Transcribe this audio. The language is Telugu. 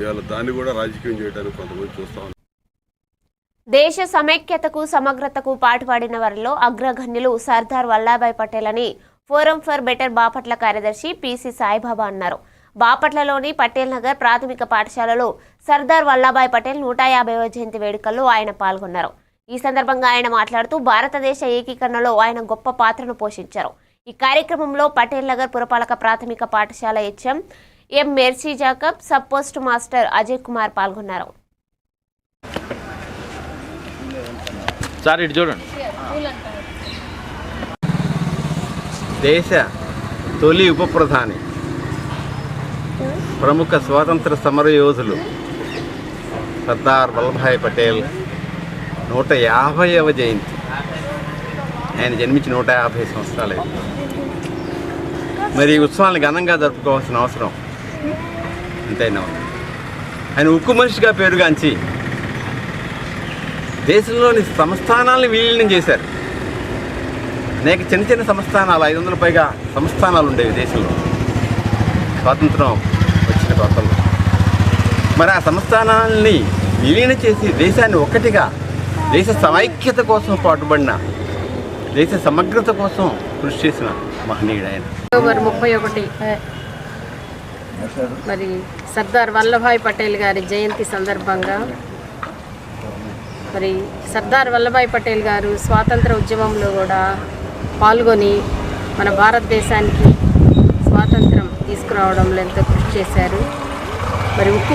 ఇవాళ దాన్ని కూడా రాజకీయం చేయడానికి కొంతమంది చూస్తా ఉన్నారు. దేశ సమైక్యతకు సమగ్రతకు పాటుపడిన వారిలో అగ్రగణ్యులు సర్దార్ వల్లాభాయ్ పటేల్ అని ఫోరం ఫర్ బెటర్ బాపట్ల కార్యదర్శి పిసి సాయిబాబా అన్నారు. బాపట్లలోని పటేల్ నగర్ ప్రాథమిక పాఠశాలలో సర్దార్ వల్లభాయ్ పటేల్ నూట యాభైవ జయంతి వేడుకల్లో ఆయన పాల్గొన్నారు. ఈ సందర్భంగా ఆయన మాట్లాడుతూ భారతదేశ ఏకీకరణలో ఆయన గొప్ప పాత్రను పోషించారు. ఈ కార్యక్రమంలో పటేల్ నగర్ పురపాలక ప్రాథమిక పాఠశాల HM M Mercy Jacob sub post master Ajay Kumar పాల్గొన్నారు. సార్ ఇటు చూడండి. దేశ తొలి ఉప ప్రధాని. ప్రముఖ స్వాతంత్ర సమరయోధులు సర్దార్ వల్లభాయ్ పటేల్ నూట యాభైవ జయంతి. ఆయన జన్మించి నూట యాభై సంవత్సరాలు మరి ఈ ఉత్సవాన్ని ఘనంగా జరుపుకోవాల్సిన అవసరం అంతేనా? ఆయన ఉక్కు మనిషిగా పేరుగాంచి దేశంలోని సంస్థానాలను విలీనం చేశారు. అనేక చిన్న చిన్న సంస్థానాలు ఐదు వందల పైగా సంస్థానాలు ఉండేవి దేశంలో. స్వాతంత్రం వచ్చిన కొత్తలో మరి ఆ సంస్థానాలని విలీనం చేసి దేశాన్ని ఒక్కటిగా దేశ సమైక్యత కోసం పాటుపడిన దేశ సమగ్రత కోసం కృషి చేసిన మహనీయుడు ఆయన. అక్టోబర్ ముప్పై ఒకటి. మరి సర్దార్ వల్లభాయ్ పటేల్ గారి జయంతి సందర్భంగా మరి సర్దార్ వల్లభాయ్ పటేల్ గారు స్వాతంత్ర ఉద్యమంలో కూడా పాల్గొని మన భారతదేశానికి స్వాతంత్రం తీసుకురావడంలో ఎంతో కృషి చేశారు. మరి ఉక్కు